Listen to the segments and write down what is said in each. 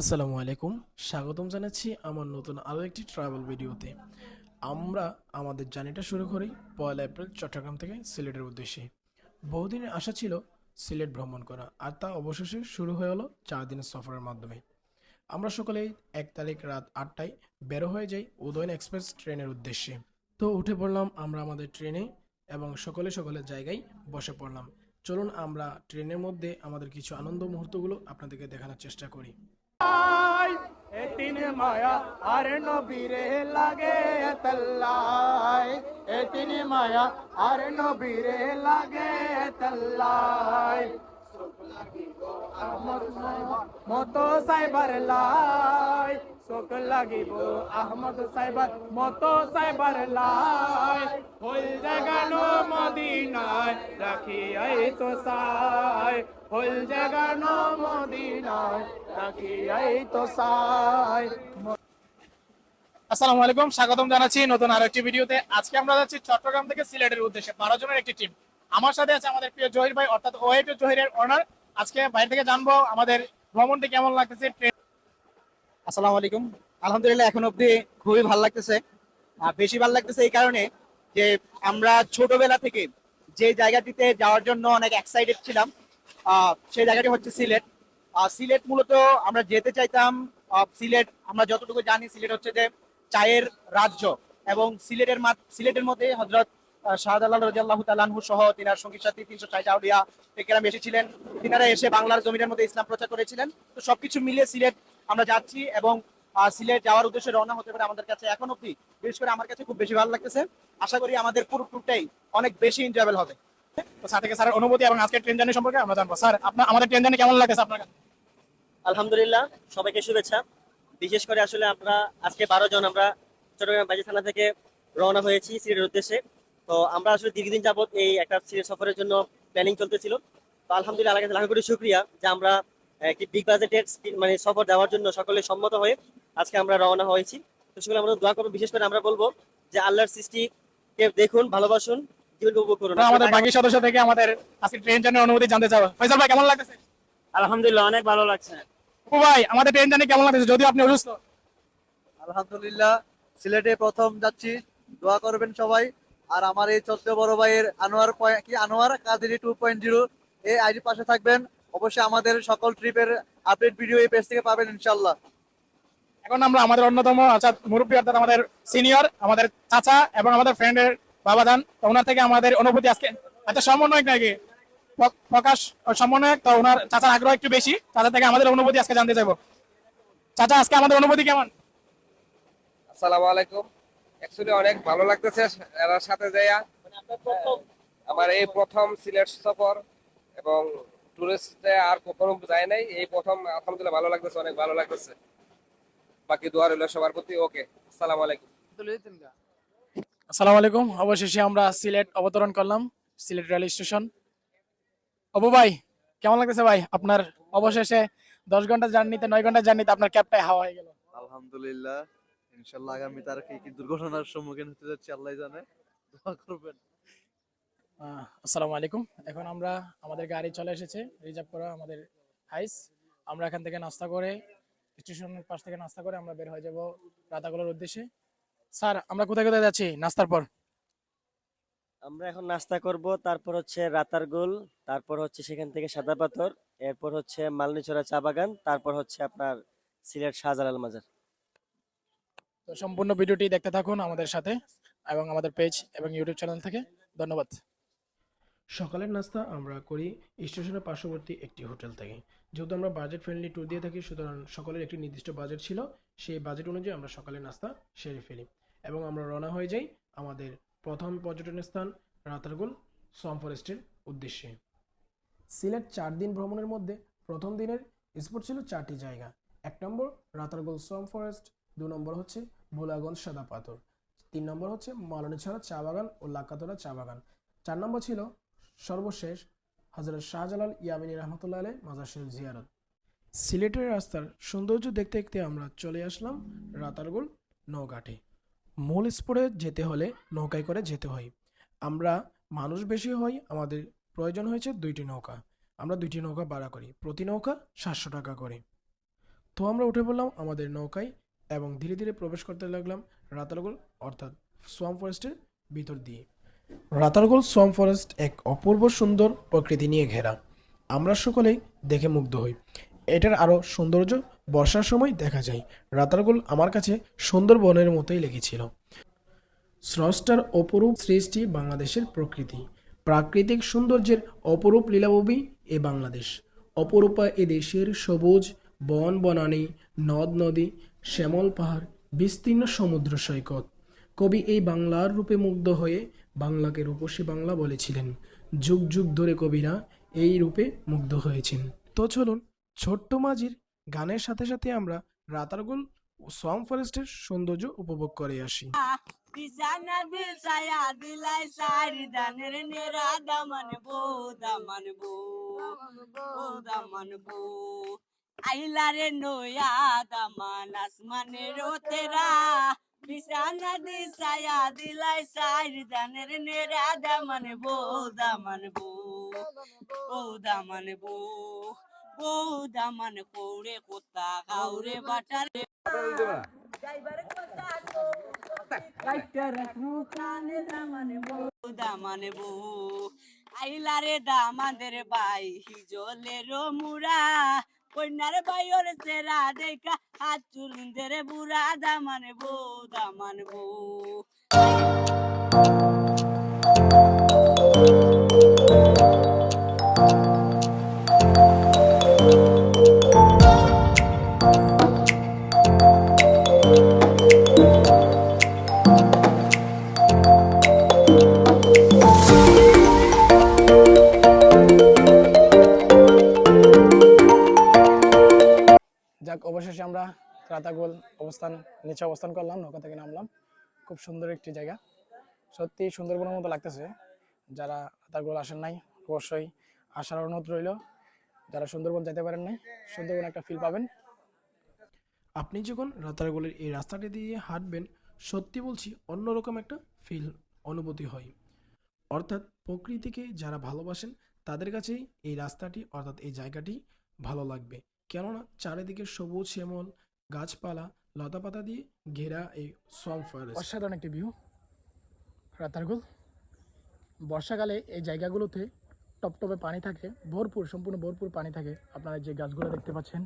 আসসালামু আলাইকুম। স্বাগতম জানাচ্ছি আমার নতুন আরও একটি ট্রাভেল ভিডিওতে আমরা আমাদের জার্নিটা শুরু করি পয়লা এপ্রিল, চট্টগ্রাম থেকে সিলেটের উদ্দেশ্যে। বহুদিনের আশা ছিল সিলেট ভ্রমণ করা, আর তা অবশেষে শুরু হয়ে হলো চার দিনের সফরের মাধ্যমে। আমরা সকলেই এক তারিখ রাত আটটায় বেরো হয়ে যাই উদয়ন এক্সপ্রেস ট্রেনের উদ্দেশ্যে। তো উঠে পড়লাম আমরা আমাদের ট্রেনে এবং সকলে সকলের জায়গায় বসে পড়লাম। চলুন আমরা ট্রেনের মধ্যে আমাদের কিছু আনন্দ মুহূর্তগুলো আপনাদেরকে দেখানোর চেষ্টা করি। এ তিন মায়া আর নবীরে লাগে তল্লাই এ তিন মায়া আর নবীরে লাগে তল্লাই মতো সাইবার লাই লাগিব আহমদ সাইবার, মতো সাইবার লাই। হইল জাগানো মদিনায় রাখি আই তো সাই। হইল জাগানো মদিনায় রাখি আই তো সাই। আসসালামু আলাইকুম, স্বাগতম জানাচ্ছি নতুন আরও একটি ভিডিওতে। আজকে আমরা যাচ্ছি চট্টগ্রাম থেকে সিলেটের উদ্দেশ্যে। বারো জনের একটি টিম আমার সাথে আছে আমাদের প্রিয় জহির ভাই, অর্থাৎ ওয়েট জহিরের অনার আজকে বাইরে থেকে জানব আমাদের ভ্রমণটি কেমন লাগতেছে, ট্রেন আসসালামু আলাইকুম। আলহামদুলিল্লাহ, এখন অবধি খুবই ভালো লাগতেছে। বেশি ভালো লাগতেছে এই কারণে যে আমরা ছোটবেলা থেকে যে জায়গাটিতে যাওয়ার জন্য অনেক এক্সাইটেড ছিলাম সেই জায়গাটি হচ্ছে সিলেট। সিলেট মূলত আমরা যেতে চাইতাম সিলেট, আমরা যতটুকু জানি সিলেট হচ্ছে যে চায়ের রাজ্য এবং সিলেটের সিলেটের মধ্যে হজরত তিনশো এসে বাংলার মধ্যে ইসলাম প্রচার করেছিলেন। সবকিছু মিলিয়ে সিলেট আমরা যাচ্ছি এবং সিলেট যাওয়ার উদ্দেশ্যে রওনা হতে পারে আমাদের কাছে অব্দি আমাদের অনেক বেশি হবে। তো স্যার অনুভূতি এবং ট্রেন জার্নি সম্পর্কে আমরা জানব। স্যার, আপনার ট্রেন কেমন লাগতেছে আপনার আলহামদুলিল্লাহ, সবাইকে শুভেচ্ছা। বিশেষ করে আসলে আমরা আজকে বারো জন আমরা চট্টগ্রাম বাজি থানা থেকে রওনা হয়েছি সিলেটের উদ্দেশ্যে। তো আমরা আসলে দীর্ঘদিন যাবত এই একটা সফরের জন্য প্ল্যানিং চলতেছিল। তো আলহামদুলিল্লাহ আল্লাহ লাখ কোটি শুক্রিয়া যে আমরা একটি বিগ বাজেটের মানে সফর দেওয়ার জন্য সকলে সম্মত হয়ে আজকে আমরা রওনা হয়েছি। তো সেগুলো আমরা দোয়া করব বিশেষ করে আমরা বলব যে আল্লাহর সৃষ্টিকে দেখুন ভালোবাসুন জীবনকে উপভোগ করুন। আমাদের বাকি সদস্য থেকে আমাদের আজকে ট্রেন জার্নির অনুভূতি জানতে চাবো ফয়সাল ভাই কেমন লাগতেছে? আলহামদুলিল্লাহ অনেক ভালো লাগছে। অপু ভাই আমাদের ট্রেন জার্নি কেমন লাগতেছে? যদিও আপনি অসুস্থ। আলহামদুলিল্লাহ সিলেটে প্রথম যাচ্ছি। দোয়া করবেন সবাই। আর আমার এই চোদ্দ বড় ভাইয়ের আনোয়ার কি Anwar? Qadri two point zero এই আইডি পাশে থাকবেন। অবশ্যই আমাদের সকল ট্রিপের আপডেট ভিডিও এই পেজ থেকে পাবেন ইনশাল্লাহ এখন আমরা আমাদের অন্যতম অর্থাৎ মুরব্বী অর্থাৎ আমাদের সিনিয়র আমাদের চাচা এবং আমাদের ফ্রেন্ডের বাবাদান তো ওনার থেকে আমাদের অনুভূতি আজকে এত সমন্বয়ক নাকি? প্রকাশ সমন্বয়ক তো ওনার চাচার আগ্রহ একটু বেশি। চাচা থেকে আমাদের অনুভূতি আজকে জানতে চাইব। চাচা আজকে আমাদের অনুভূতি কেমন? আসসালামু আলাইকুম। অ্যাকচুয়ালি অনেক ভালো লাগতেছে এর সাথে যাইয়া। আমার এই প্রথম সিলেট সফর এবং টুরিস্টে আর কখনো যায় নাই। এই প্রথম আলহামদুলিল্লাহ ভালো লাগতেছে অনেক ভালো লাগতেছে। বাকি দোয়া রইল সবার প্রতি। ওকে আসসালামু আলাইকুম। আসসালামু আলাইকুম। অবশেষে আমরা সিলেট অবতরণ করলাম সিলেট রেল স্টেশন। অবু ভাই কেমন লাগতেছে ভাই? আপনার অবশেষে দশ ঘণ্টা জার্নিতে নয় ঘণ্টা জার্নিতে আপনার ক্যাবটাই হাওয়া হয়ে গেল। আলহামদুলিল্লাহ। ইনশাল্লাহ আগামী তার কি কি দুর্ঘটনার সম্মুখীন হতে যাচ্ছে আল্লাহ জানে। দোয়া করবেন। আসসালামু আলাইকুম। এখন আমরা আমাদের গাড়ি চলে এসেছে রিজার্ভ করা আমাদের হাইস। আমরা এখান থেকে নাস্তা করে স্টেশনের পাশ থেকে নাস্তা করে আমরা বের হয়ে যাব রাতাগুলোর উদ্দেশ্যে। স্যার আমরা কোথায় কোথায় যাচ্ছি নাস্তার পর? আমরা এখন নাস্তা করব তারপর হচ্ছে রাতারগুল তারপর হচ্ছে সেখান থেকে সাদা পাথর এরপর হচ্ছে মালনীছড়া চা বাগান তারপর হচ্ছে আপনার সিলেট শাহজালাল মাজার। তো সম্পূর্ণ ভিডিওটি দেখতে থাকুন আমাদের সাথে এবং আমাদের পেজ এবং ইউটিউব চ্যানেল থেকে। ধন্যবাদ। সকালের নাস্তা আমরা করি স্টেশনের পার্শ্ববর্তী একটি হোটেল থেকে। যেহেতু আমরা বাজেট ফ্রেন্ডলি ট্যুর দিয়ে থাকি, সুতরাং সকলের একটি নির্দিষ্ট বাজেট ছিল, সেই বাজেট অনুযায়ী আমরা সকালের নাস্তা সেরে ফেলি এবং আমরা রওনা হয়ে যাই আমাদের প্রথম পর্যটন স্থান রাতারগুল সোয়াম ফরেস্টের উদ্দেশ্যে। সিলেট চার দিন ভ্রমণের মধ্যে প্রথম দিনের স্পট ছিল চারটি জায়গা। এক নম্বর রাতারগুল সোয়াম ফরেস্ট দু নম্বর হচ্ছে ভোলাগঞ্জ সাদা পাথর। তিন নম্বর হচ্ছে মালনীছড়া চা বাগান ও লাক্কাতরা চা বাগান। চার নম্বর ছিল সর্বশেষ হজরত শাহজালাল ইয়ামিনী রহমতুল্লাহ আলাই মাজার শরীফ জিয়ারত। সিলেটের রাস্তার সৌন্দর্য দেখতে দেখতে আমরা চলে আসলাম রাতারগুল নৌঘাটে। মূল স্পোরে যেতে হলে নৌকায় করে যেতে হয়। আমরা মানুষ বেশি হই, আমাদের প্রয়োজন হয়েছে দুইটি নৌকা। আমরা দুইটি নৌকা ভাড়া করি। প্রতি নৌকা সাতশো টাকা করে। তো আমরা উঠে পড়লাম আমাদের নৌকায় এবং ধীরে ধীরে প্রবেশ করতে লাগলাম রাতারগোল, অর্থাৎ সোয়াম ফরেস্টের ভিতর দিয়ে। রাতারগোল, সোয়াম ফরেস্ট এক অপূর্ব সুন্দর প্রকৃতি নিয়ে ঘেরা। আমরা সকলেই দেখে মুগ্ধ হই। এটার আরও সৌন্দর্য বর্ষার সময় দেখা যায়। রাতারগোল আমার কাছে সুন্দরবনের মতোই লেগেছিল। স্রষ্টার অপরূপ সৃষ্টি বাংলাদেশের প্রকৃতি। প্রাকৃতিক সৌন্দর্যের অপরূপ লীলাভূমি এ বাংলাদেশ। অপরূপা এ দেশের সবুজ বন বনানী, নদ নদী শ্যামল পাহাড়, বিস্তীর্ণ সমুদ্র সৈকত। কবি এই বাংলার রূপে মুগ্ধ হয়ে বাংলাকে রূপসী বাংলা বলেছিলেন। যুগ যুগ ধরে কবিরা এই রূপে মুগ্ধ হয়েছেন। তো চলুন ছোট্ট মাঝির গানের সাথে সাথে আমরা রাতারগুল ও সোয়াম ফরেস্টের সৌন্দর্য উপভোগ করে আসি। আইলা রে নয়া দামান আসমানের তেরা বিছানা দিছায়া দিলাই সারি দানের নেরা দামান বো দামান বো ও দামান বো বো দামান কোড়ে কোতা কাউরে বাটারে দামানে বো আইলা রে দামাদের বাই হিজলের মুরা কন্যার বাইর সেরা দেখা। হাত চুরুন্দের বুড়া দামান বো দামান বো অবশেষে আমরা রাতাগোল অবস্থান, নিচে অবস্থান করলাম, নৌকা থেকে নামলাম। খুব সুন্দর একটি জায়গা। সত্যি সুন্দরবনের মতো লাগতেছে। যারা রাতাগোল আসেন নাই, অবশ্যই আসার অনুরোধ রইল। যারা সুন্দরবন যেতে পারেন নাই, সুন্দরবন একটা ফিল পাবেন। আপনি যখন রাতারগোলের এই রাস্তাটি দিয়ে হাঁটবেন, সত্যি বলছি অন্যরকম একটা ফিল অনুভূতি হয়। অর্থাৎ প্রকৃতিকে যারা ভালোবাসেন, তাদের কাছেই এই রাস্তাটি, অর্থাৎ এই জায়গাটি ভালো লাগবে। কেননা চারিদিকে সবুজ শ্যামল গাছপালা, লতাপাতা দিয়ে ঘেরা এই সোয়াম ফরেস্ট অসাধারণ একটি ভিউ রাতারগুল। বর্ষাকালে এই জায়গাগুলোতে টপটপে পানি থাকে, ভরপুর, সম্পূর্ণ ভরপুর পানি থাকে। আপনারা যে গাছগুলো দেখতে পাচ্ছেন,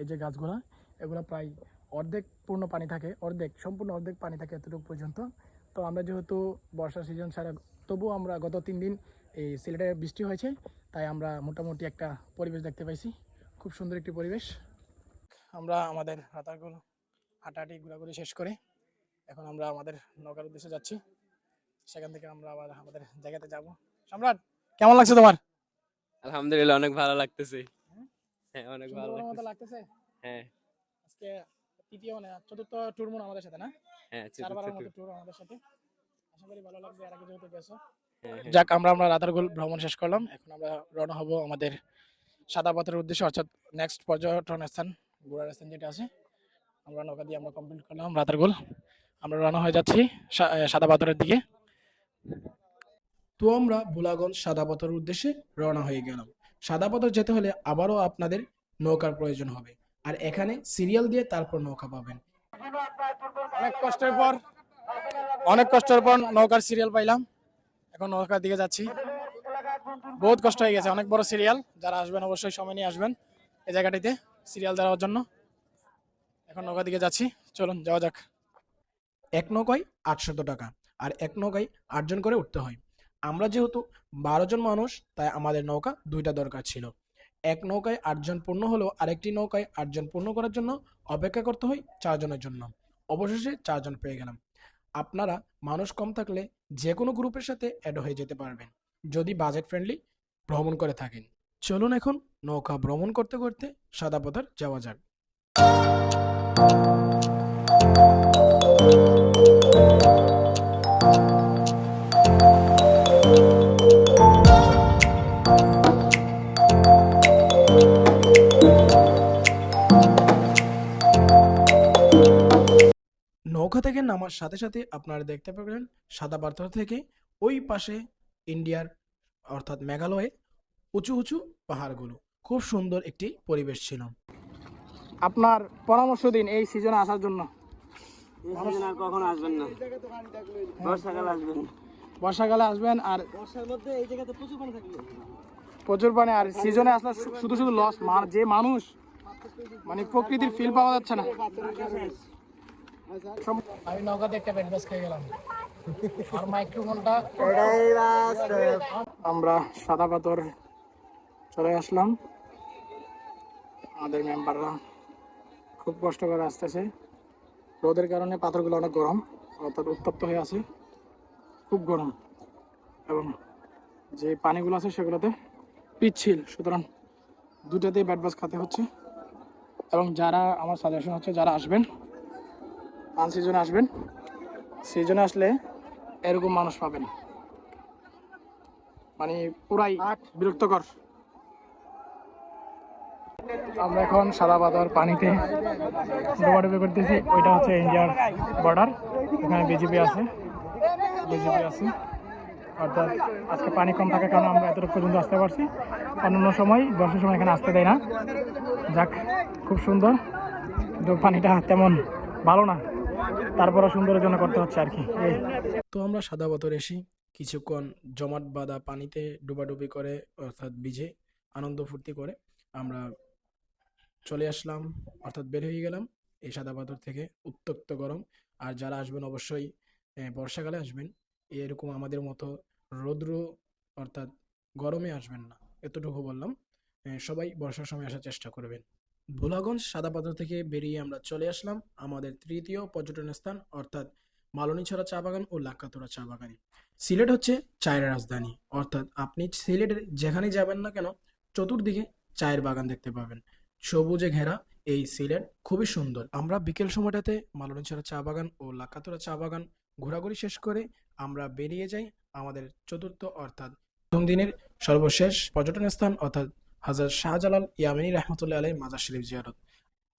এই যে গাছগুলো, এগুলো প্রায় অর্ধেক পূর্ণ পানি থাকে, অর্ধেক, সম্পূর্ণ অর্ধেক পানি থাকে এতটুকু পর্যন্ত। তো আমরা যেহেতু বর্ষা সিজন ছাড়া তবুও আমরা গত তিন দিন এই সিলেটে বৃষ্টি হয়েছে, তাই আমরা মোটামুটি একটা পরিবেশ দেখতে পাইছি। খুব সুন্দর একটি পরিবেশ। আমরা আমাদের রাতারগুল হাঁটাহাঁটি ঘোরাঘুরি শেষ করে এখন আমরা আমাদের নৌকার উদ্দেশ্যে যাচ্ছি। সেখান থেকে আমরা আবার আমাদের জায়গাতে যাব। সম্রাট কেমন লাগছে তোমার? আলহামদুলিল্লাহ অনেক ভালো লাগতেছে। হ্যাঁ? অনেক ভালো লাগতেছে। লাগতেছে? হ্যাঁ। আজকে তৃতীয় মানে চতুর্থ ট্যুর মনে আমাদের সাথে না? হ্যাঁ চারবারের মতো ট্যুর আমাদের সাথে। আশা করি ভালো লাগবে এর আগে যেহেতু গেছো। হ্যাঁ, হ্যাঁ। যাক আমরা আমরা রাতারগুল ভ্রমণ শেষ করলাম। এখন আমরা রওনা হব আমাদের সাদা পাথরের উদ্দেশ্যে, অর্থাৎ নেক্সট পর্যটন স্থান, ঘোরার স্থান যেটা আছে, আমরা নৌকা দিয়ে আমরা কমপ্লিট করলাম রাতার গোল। আমরা রওনা হয়ে যাচ্ছি সাদা পাথরের দিকে। তো আমরা ভোলাগঞ্জ সাদাপথর উদ্দেশ্যে রওনা হয়ে গেলাম। সাদাপথর যেতে হলে আবারও আপনাদের নৌকার প্রয়োজন হবে। আর এখানে সিরিয়াল দিয়ে তারপর নৌকা পাবেন। অনেক কষ্টের পর, অনেক কষ্টের পর নৌকার সিরিয়াল পাইলাম। এখন নৌকার দিকে যাচ্ছি। বহুত কষ্ট হয়ে গেছে। অনেক বড় সিরিয়াল যারা আসবেন অবশ্যই সময় নিয়ে আসবেন এই জায়গাটিতে সিরিয়াল দেওয়ার জন্য। এখন নৌকার দিকে যাচ্ছি। চলুন, যাওয়া যাক। এক নৌকায় আটশত টাকা আর এক নৌকায় আটজন করে উঠতে হয়। আমরা যেহেতু বারো জন মানুষ, তাই আমাদের নৌকা দুইটা দরকার ছিল। এক নৌকায় আটজন পূর্ণ হলেও আরেকটি নৌকায় আটজন পূর্ণ করার জন্য অপেক্ষা করতে হয় চারজনের জন্য। অবশেষে চারজন পেয়ে গেলাম। আপনারা মানুষ কম থাকলে যে কোনো গ্রুপের সাথে অ্যাড হয়ে যেতে পারবেন। যদি বাজেট ফ্রেন্ডলি ভ্রমণ করে থাকেন। চলুন এখন নৌকা ভ্রমণ করতে করতে সাদা পথার যাওয়া যাক। নৌকা থেকে নামার সাথে সাথে আপনারা দেখতে পাবেন সাদা পাথর থেকে ওই পাশে ইন্ডিয়ার অর্থাৎ মেঘালয়ে উঁচু উঁচু পাহাড়গুলো। খুব সুন্দর একটি পরিবেশ ছিল। আপনার পরামর্শ দিন এই সিজনে আসার জন্য। কখন আসবেন না। বর্ষাকাল আসবেন। বর্ষাকালে আসবেন আর বর্ষার মধ্যে এই জায়গাতে প্রচুর পানি থাকবে। প্রচুর পানি আর সিজনে আসলে শুধু শুধু লস মার যে মানুষ মানে প্রকৃতির ফিল পাওয়া যাচ্ছে না। আমি নগদ একটা ব্যাট খেয়ে গেলাম। আমরা সাদা পাথর চলে আসলাম। আমাদের মেম্বাররা খুব কষ্ট করে আসতেছে। রোদের কারণে পাথরগুলো অনেক গরম, অর্থাৎ উত্তপ্ত হয়ে আছে। খুব গরম। এবং যে পানিগুলো আছে সেগুলোতে পিচ্ছিল। সুতরাং দুটাতেই ব্যাট বাস খাতে হচ্ছে। এবং যারা আমার সাজেশন হচ্ছে, যারা আসবেন পান সিজনে আসবেন সিজনে আসলে এরকম মানুষ পাবেন। মানে পুরাই বিরক্তকর। আমরা এখন সাদা পাথর পানিতে ডোবাডুবি করতেছি। ওইটা হচ্ছে ইন্ডিয়ার বর্ডার এখানে বিজেপি আছে। বিজেপি আছে। অর্থাৎ আজকে পানি কম থাকার কারণে আমরা এতটুকু পর্যন্ত আসতে পারছি। অন্যান্য সময়, বর্ষার সময় এখানে আসতে দেয় না। যাক, খুব সুন্দর। কিন্তু পানিটা তেমন ভালো না। তারপরে সুন্দরের জন্য করতে হচ্ছে আর কি। তো আমরা সাদা বতর এসি, কিছুক্ষণ জমাট বাঁধা পানিতে ডুবাডুবি করে, অর্থাৎ ভিজে আনন্দ ফুর্তি করে আমরা চলে আসলাম, অর্থাৎ বের হয়ে গেলাম এই সাদা পাথর থেকে উত্তক্ত গরম। আর যারা আসবেন অবশ্যই বর্ষাকালে আসবেন, এরকম আমাদের মতো রৌদ্র, অর্থাৎ গরমে আসবেন না, এতটুকু বললাম। সবাই বর্ষার সময় আসার চেষ্টা করবেন। ভোলাগঞ্জ সাদা পাথর থেকে বেরিয়ে আমরা চলে আসলাম আমাদের তৃতীয় পর্যটন স্থান, অর্থাৎ মালনী মালনীছড়া চা বাগান ও লাক্কাতোরা চা বাগানে। সিলেট হচ্ছে চায়ের রাজধানী, অর্থাৎ আপনি সিলেটের যেখানে যাবেন না কেন, চতুর্দিকে চায়ের বাগান দেখতে পাবেন। সবুজে ঘেরা এই সিলেট খুবই সুন্দর। আমরা বিকেল সময়টাতে মালনী মালনীছড়া চা বাগান ও লাক্কাতোরা চা বাগান ঘোরাঘুরি শেষ করে আমরা বেরিয়ে যাই আমাদের চতুর্থ, অর্থাৎ প্রথম দিনের সর্বশেষ পর্যটন স্থান, অর্থাৎ হাজার শাহজালাল ইয়ামিনী রহমতুল্লাহ আলাই মাজার শরীফ জিয়ারত।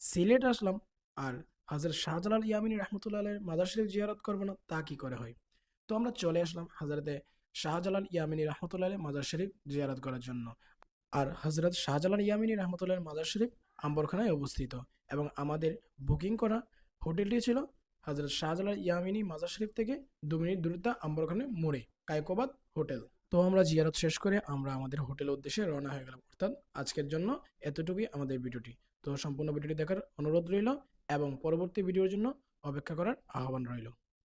সিলেট আসলাম আর হাজার শাহজালাল ইয়ামিনী রহমতুল্লাহ আলাইয়ের মাজার শরীফ জিয়ারত করব না, তা কি করে হয়? তো আমরা চলে আসলাম হাজারতে শাহজালাল ইয়ামিনী রহমতুল্লাহ আলাই মাজার শরীফ জিয়ারত করার জন্য। আর হজরত শাহজালাল ইয়ামিনী রহমতুল্লাহ মাজার শরীফ আম্বরখানায় অবস্থিত এবং আমাদের বুকিং করা হোটেলটি ছিল হজরত শাহজালাল ইয়ামিনী মাজার শরীফ থেকে দু মিনিট দূরত্ব আম্বরখানে মোড়ে কায়কোবাদ হোটেল। তো আমরা জিয়ারত শেষ করে আমরা আমাদের হোটেলের উদ্দেশ্যে রওনা হয়ে গেলাম। অর্থাৎ আজকের জন্য এতটুকুই আমাদের ভিডিওটি। তো সম্পূর্ণ ভিডিওটি দেখার অনুরোধ রইল এবং পরবর্তী ভিডিওর জন্য অপেক্ষা করার আহ্বান রইল।